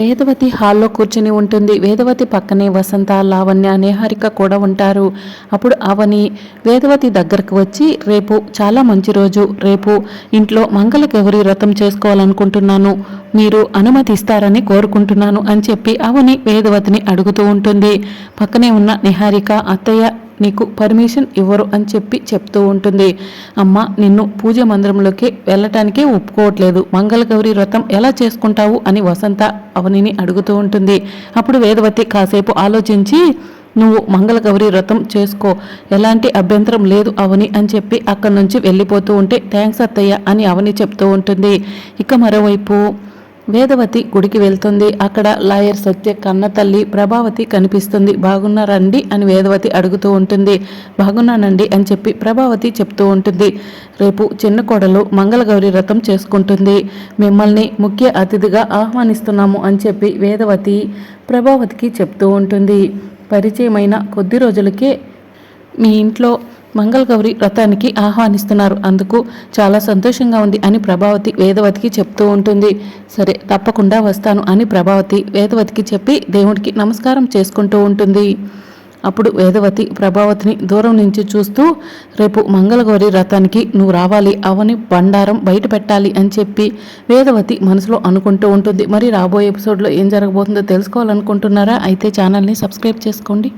వేదవతి హాల్లో కూర్చుని ఉంటుంది. వేదవతి పక్కనే వసంత లావణ్య నేహారిక కూడా ఉంటారు. అప్పుడు అవని వేదవతి దగ్గరకు వచ్చి రేపు చాలా మంచి రోజు. రేపు ఇంట్లో మంగళ గౌరి వ్రతం చేసుకోవాలనుకుంటున్నాను? మీరు అనుమతిస్తారని కోరుకుంటున్నాను అని చెప్పి అవని వేదవతిని అడుగుతూ ఉంటుంది. పక్కనే ఉన్న నిహారిక అత్తయ్య నీకు పర్మిషన్ ఇవ్వరు అని చెప్పి చెప్తూ ఉంటుంది. అమ్మ నిన్ను పూజ మందిరంలోకి వెళ్ళటానికే ఒప్పుకోవట్లేదు. మంగళగౌరి వ్రతం ఎలా చేసుకుంటావు అని వసంత అవనిని అడుగుతూ ఉంటుంది. అప్పుడు వేదవతి కాసేపు ఆలోచించి నువ్వు మంగళగౌరి వ్రతం చేసుకో. ఎలాంటి అభ్యంతరం లేదు అవని అని చెప్పి అక్కడి నుంచి వెళ్ళిపోతూ ఉంటే థ్యాంక్స్ అత్తయ్య అని అవని చెప్తూ ఉంటుంది. ఇక మరోవైపు వేదవతి గుడికి వెళ్తుంది. అక్కడ లాయర్ సత్య కన్న తల్లి ప్రభావతి కనిపిస్తుంది. బాగున్నారండి అని వేదవతి అడుగుతూ ఉంటుంది. బాగున్నానండి అని చెప్పి ప్రభావతి చెప్తూ ఉంటుంది. రేపు చిన్న కోడలు మంగళగౌరి వ్రతం చేసుకుంటుంది. మిమ్మల్ని ముఖ్య అతిథిగా ఆహ్వానిస్తున్నాము అని చెప్పి వేదవతి ప్రభావతికి చెప్తూ ఉంటుంది. పరిచయమైన కొద్ది రోజులకే మీ ఇంట్లో మంగళగౌరి వ్రతానికి ఆహ్వానిస్తున్నారు. అందుకు చాలా సంతోషంగా ఉంది అని ప్రభావతి వేదవతికి చెప్తూ ఉంటుంది. సరే తప్పకుండా వస్తాను అని ప్రభావతి వేదవతికి చెప్పి దేవుడికి నమస్కారం చేసుకుంటూ ఉంటుంది. అప్పుడు వేదవతి ప్రభావతిని దూరం నుంచి చూస్తూ రేపు మంగళగౌరి రథానికి నువ్వు రావాలి అవని బండారం బయట పెట్టాలి అని చెప్పి వేదవతి మనసులో అనుకుంటూ ఉంటుంది. మరి రాబోయే ఎపిసోడ్లో ఏం జరగబోతుందో తెలుసుకోవాలనుకుంటున్నారా? అయితే ఛానల్ని సబ్స్క్రైబ్ చేసుకోండి.